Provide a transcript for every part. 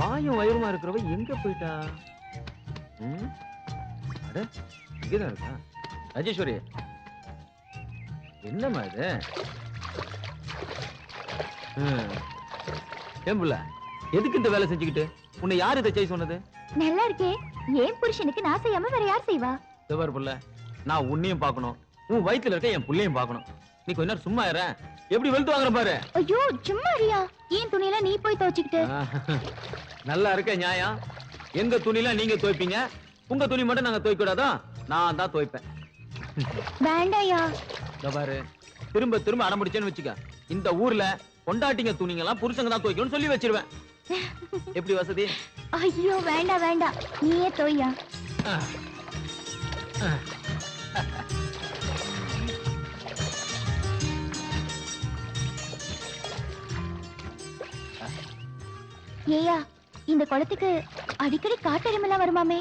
வாயும் வயிறுமா இருக்கிறவ எங்க போயிட்டா? அட இங்கதான் இருக்கா? ராஜேஸ்வரி என்னம்மா இது? புள்ள எதுக்கு இந்த வேலை செஞ்சுக்கிட்டு? உன்னை யார் இதை செய்ய சொன்னது? நல்லா இருக்கே. ஏன் புருஷனுக்கு நான் செய்யாம வேற யார் செய்வா? சிவர் புள்ள நான் உன்னையும் பார்க்கணும். உன் வயித்துல இருக்க என் புள்ளையும் பார்க்கணும். நீ கொஞ்ச நேரம் சும்மா இரு எப்படி வெளுத்து வாங்குற பாரு. ஐயோ சும்மா அறியா ஏன் துணியெல்லாம் நீ போய் துவச்சுக்கிட்டு? நல்லா இருக்க நியாயம். எங்க துணிலாம் நீங்க துவைப்பீங்க? உங்க துணி மட்டும் நாங்க துவைக்க கூடாதா? நான் தான் துவைப்பேன். வேண்டாயா? இதோ பாரு. திரும்ப திரும்ப அடம்பிடிச்சேன்னு வச்சுக்க. இந்த ஊர்ல பொண்டாட்டிங்க துணிங்க எல்லாம் புருஷங்க தான் துவைக்கணும்னு சொல்லி வச்சிருவேன். எப்படி வசதி? ஐயோ வேண்டாம் வேண்டாம். நீயே தோய்யா ஏயா இந்த குளத்துக்கு அடிக்கடி காட்டெருமெல்லாம் வருமாமே?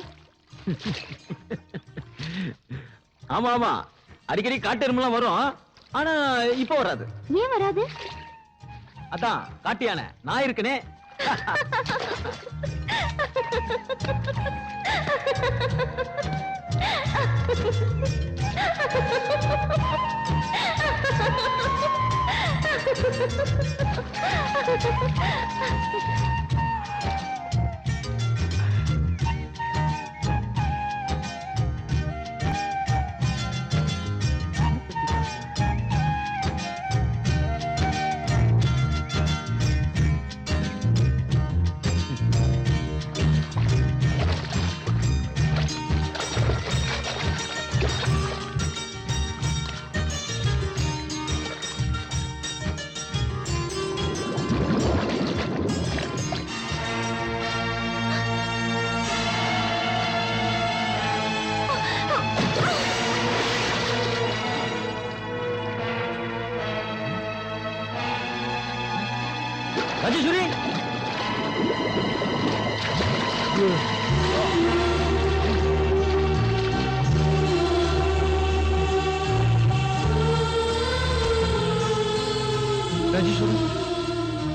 ஆமா ஆமா. அடிக்கடி காட்டெருமெல்லாம் வரும். ஆனா இப்போ வராது. ஏன் வராது? அதான் காட்டு யானை நான் இருக்கனே. ராஜேஸ்வரி フフフフ。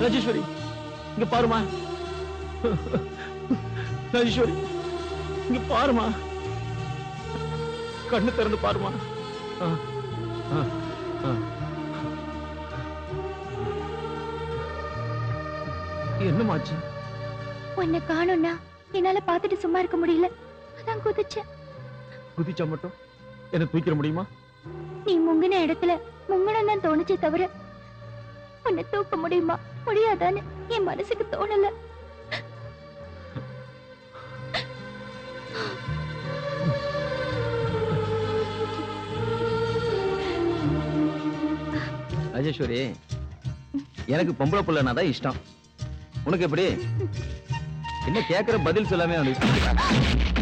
ராஜேஸ்வரி இங்க பாருமா. ராஜேஸ்வரி இங்க பாருமா. கண்ணு திறந்து பாருமா. என்னமாச்சு? உன்னை காணும்னா என்னால பாத்துட்டு சும்மா இருக்க முடியல. அதான் குதிச்சேன். குதிச்சா மட்டும் என்ன தூக்கிட முடியுமா? நீ முங்கின இடத்துல முங்கணும் தான் தோணுச்சே தவிர உன்னை தூக்க முடியுமா? முடியாதான்னு என் மனசுக்கு தோணல. ராஜேஸ்வரி எனக்கு பொம்பளை பிள்ளைனா தான் இஷ்டம். உனக்கு எப்படி? என்ன கேக்குற பதில் சொல்லாமே அவனுக்கு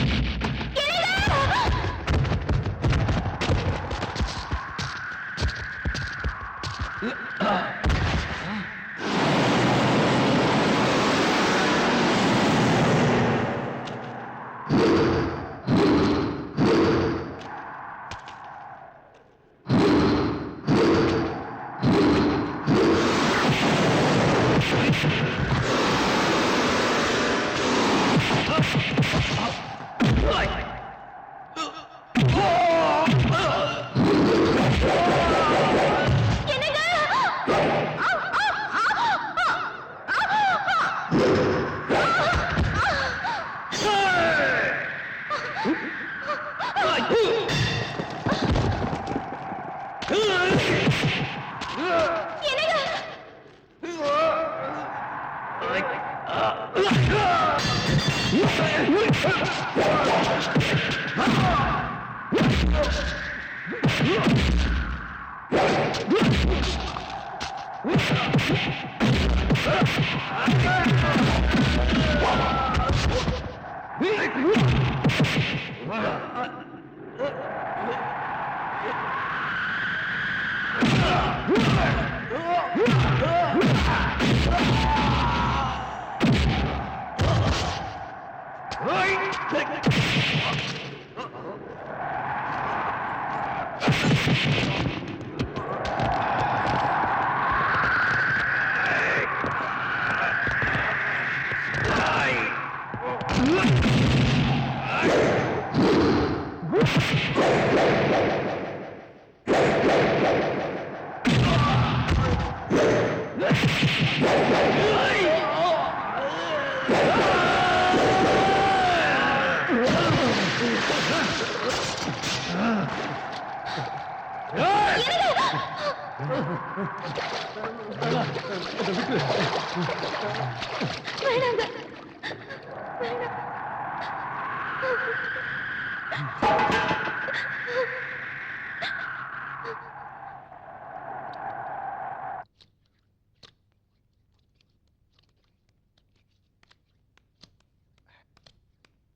Yeah. Huh? Uh-oh.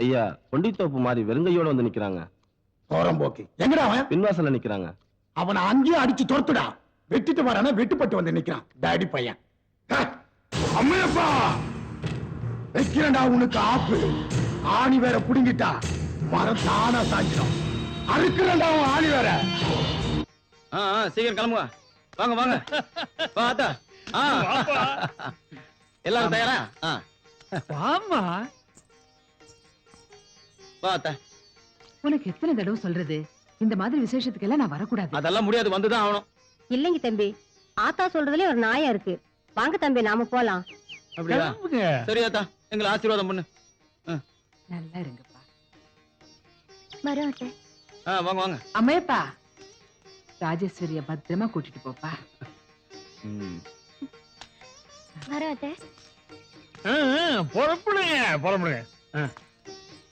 ஐயா கொண்டித்தோப்பு மாதிரி வெறுங்கையோட வந்து நிக்கிறாங்க போறம்போக்கு எங்கடா அவன்? பின்வாசல்ல நிக்கிறாங்க. அவனை அங்கேயே அடிச்சு துரத்துடா. வெட்டிட்டு வரான வெட்டுப்பட்டு வந்து நிக்கிறான். டாடி பையன். அம்மையப்பா! வைக்கிறேன்டா உனக்கு ஆப்பு. ஆணி வேற புடுங்கிட்டா. மரம் தானா சாஞ்சிடும். அறுக்கிறேன்டா அவன் ஆணி வேற. சீக்கிரம் கிளம்புங்க வாங்க வாங்க. ஆ. எல்லாரும் தயாரா? ஆ. வாமா வா அத்தா. உனக்கு எத்தனை தடவை சொல்றது? இந்த மாதிரி விசேஷத்துக்கெல்லாம் நான் வரக்கூடாது. அதெல்லாம் முடியாது வந்துதான் ஆகணும். இல்லைங்க தம்பி ஆத்தா சொல்றதுல ஒரு நாயா இருக்கு. வாங்க தம்பி நாம போலாம். அப்படியா. சரி அத்தா எங்களை ஆசீர்வாதம் பண்ணு. நல்லா இருங்கப்பா. வரோம் அத்தை ஆ வாங்க வாங்க. அம்மையப்பா ராஜேஸ்வரிய பத்திரமா கூட்டிட்டு போப்பா. வரோம் அத்தை புறப்படுங்க புறப்படுங்க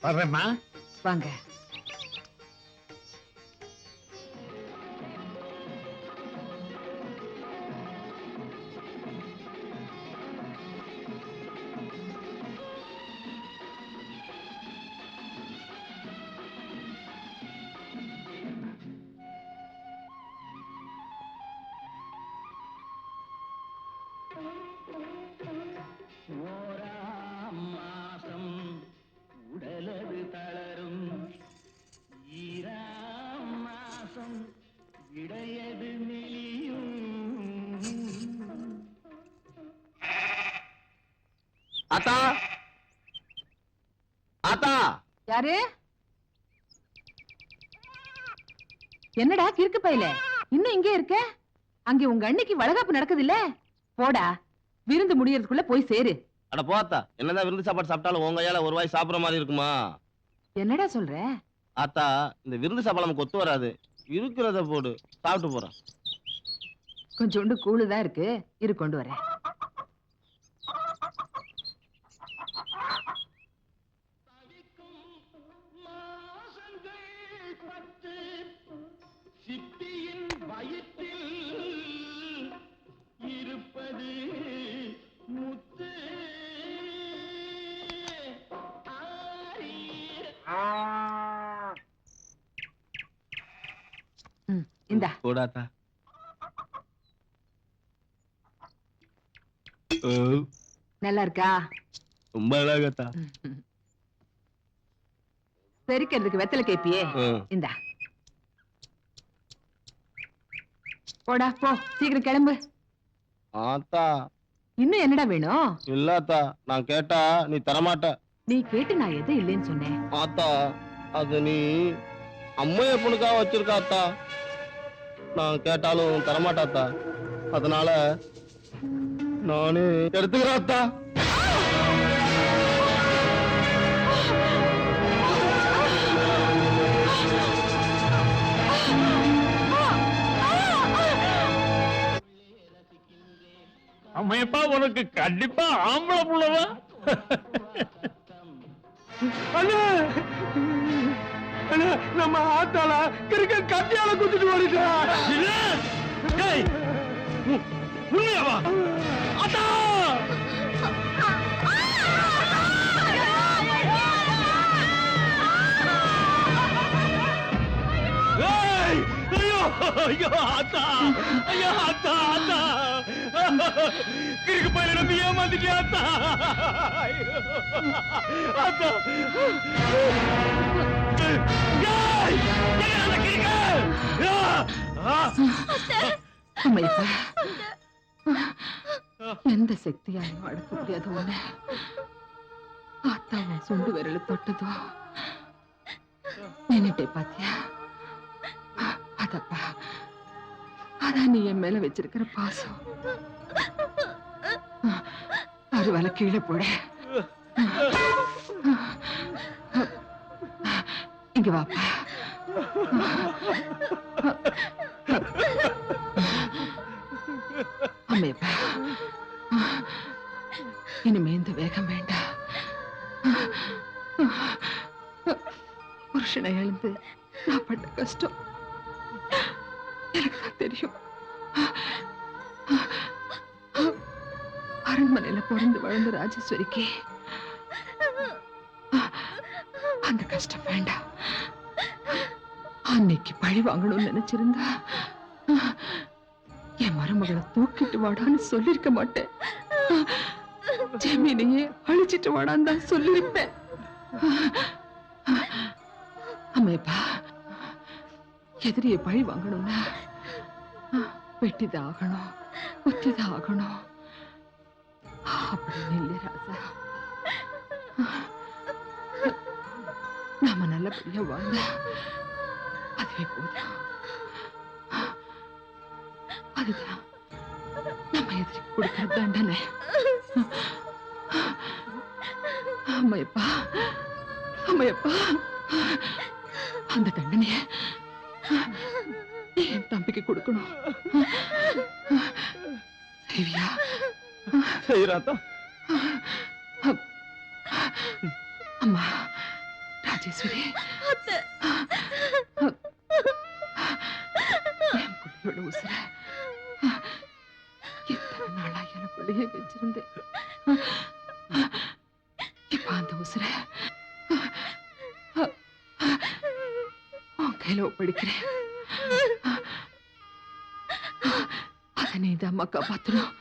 வர்றேம்மா. வாங்க. ஆத்தா! ஆத்தா! யாரு? என்னடா கிறுக்கு பையல? இன்னும் இங்கே இருக்க? அங்க உங்க அன்னைக்கு வளகாப்பு நடக்குது இல்ல போடா. விருந்து முடியறதுக்குள்ள போய் சேரு. அட போத்தா என்னதான் விருந்து சாப்பாடு சாப்பிட்டாலும் உங்க கையால ஒரு வாய் சாப்பிடுற மாதிரி இருக்குமா? என்னடா சொல்ற? ஆத்தா இந்த விருந்து சாப்பாடு நமக்கு ஒத்து வராது. இருக்கிறத போடு. சாப்பிட்டு போறேன். கொஞ்சோண்டு கூழுதான் இருக்கு. இரு கொண்டு வரேன். இந்தா. கூடாத்தா நல்லா இருக்கா ரொம்ப அழகாத்தா. செரிக்கிறதுக்கு வெத்தலை கேப்பியே. இந்தா. போடா போ. சீக்கிரம் கிளம்பு. ஆத்தா. இன்னும் என்னடா வேணும்? இல்லாத்தா நான் கேட்டா நீ தரமாட்ட. நீ கேட்டு நான் எதை இல்லைன்னு சொன்னேன். ஆத்தா அது நீ அம்மைய பொண்ணுக்காக வச்சிருக்காத்தா. நான் கேட்டாலும் தரமாட்டாத்தா. அதனால நானே எடுத்துக்கிறேன் அத்தா. அம்மையப்பா உனக்கு கண்டிப்பா ஆம்பளை புள்ளவா? அண்ணா! நம்ம ஆத்தால கிறுக்க கட்டியால குத்திட்டு ஓடிட்டா. உண்மையாவா? அத்தா ஐயோ ஆத்தா ஐயோ ஆத்தா ஆத்தா கிறுக்கு பையில நம்பி ஏமாத்திட்டியா ஆத்தா! ஆத்தா ஏய்! ஏய், அந்த கிறுக்கு! ஆ! ஆ! அம்மையப்பா எந்த சக்தியாலும் அடக்க முடியாத உன்னை ஆத்தாவும் சுண்டு விரல தொட்டதோ நின்னுட்டே பாத்தியா அதப்பா. அதான் நீ என் மேல வச்சிருக்கிற பாசம். அருவால கீழே போட. இங்க வாப்பா. ராஜேஸ்வரிக்கு அந்த கஷ்டம் வேண்டாம் அன்னைக்கு பழி வாங்கணும்னு நினைச்சிருந்தா. என் மருமகளை தூக்கிட்டு வாடான்னு சொல்லிருக்க மாட்டேன். ஜெமீனையே அழிச்சிட்டு வாடான்னு தான் சொல்லியிருப்பேன் அம்மேப்பா எதிரியை பழி வாங்கணும்னா வெட்டிதான் ஆகணும் குத்திதான் ஆகணும். அப்படின்னு இல்லை ராசா நாம நல்லபடியா வாழ்ந்தா அதுவே போதும். அதுதான் நம்ம எதிர்க்கு கொடுக்கிற தண்டனை அம்மையப்பா அம்மையப்பா அந்த தண்டனைய என் தம்பிக்கு கொடுக்கணும். சரியா செய்யறாத்தா அம்மா ராஜேஸ்வரி. என் பிள்ளையோட உசுர இத்தனை நாளா எனக்குள்ளேயே வச்சிருந்தேன். இப்ப அந்த உசுர உன் கையில ஒப்படைக்கிறேன். அத நீதான் அம்மா காப்பாத்தணும்.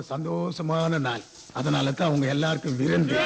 ரொம்ப சந்தோஷமான நாள். அதனால தான் அவங்க எல்லாருக்கும் விருந்து.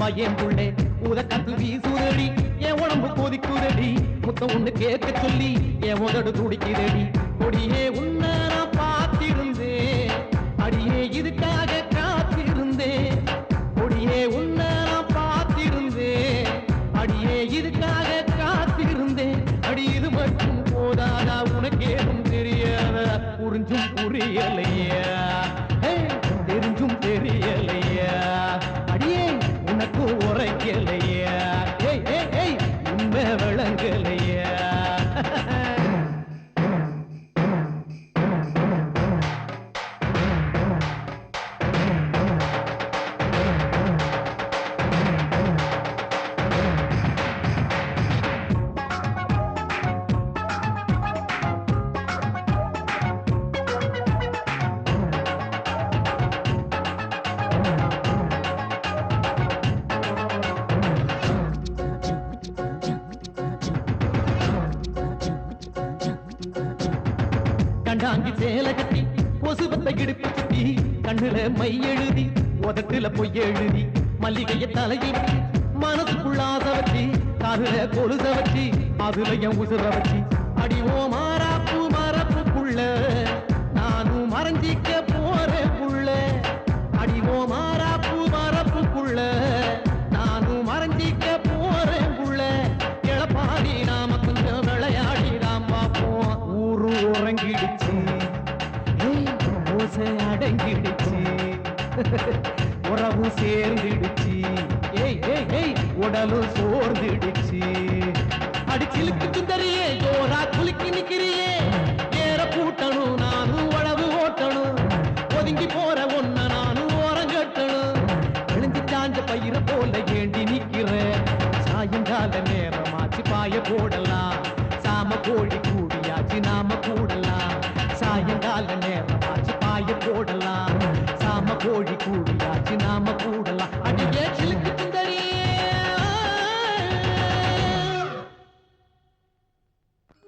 அம்மா என் புள்ளே ஊத வீசுதடி என் உடம்பு கொதிக்குதடி. முத்தம் ஒண்ணு கேட்க சொல்லி என் உதடு துடிக்குதடி. கொடியே உன்ன நான் பார்த்திருந்தேன். அடியே இதுக்காக தாங்கி சேலை கட்டி கொசுவத்தை இடுப்பு சுத்தி கண்ணுல மை எழுதி உதட்டுல பொய் எழுதி மல்லிகைய தலையில் மனசுக்குள்ளாத வச்சு காதுல கொழுத வச்சு அதுல என் உசுர வச்சு அடிவோ மாறாப்பு மரப்புக்குள்ள நானும் மறைஞ்சிக்க உறவு சேர்ந்துடுச்சு. ஏய் ஏய் ஏய். உடலும் சோர்ந்துடுச்சு. அடிச்சிலுக்கு சுந்தரியே ஜோரா குலுக்கி நிக்கிறியே. ஏற பூட்டணும் நானும் உழவு ஓட்டணும் ஒதுங்கி போற ஒன்ன நானும் ஓரங்கட்டணும் விழுந்து சாஞ்ச பயிர போல ஏண்டி நிக்கிறேன் சாயங்கால நேரமாச்சு பாய போடலாம். சாம கோழி கூடியாச்சு நாம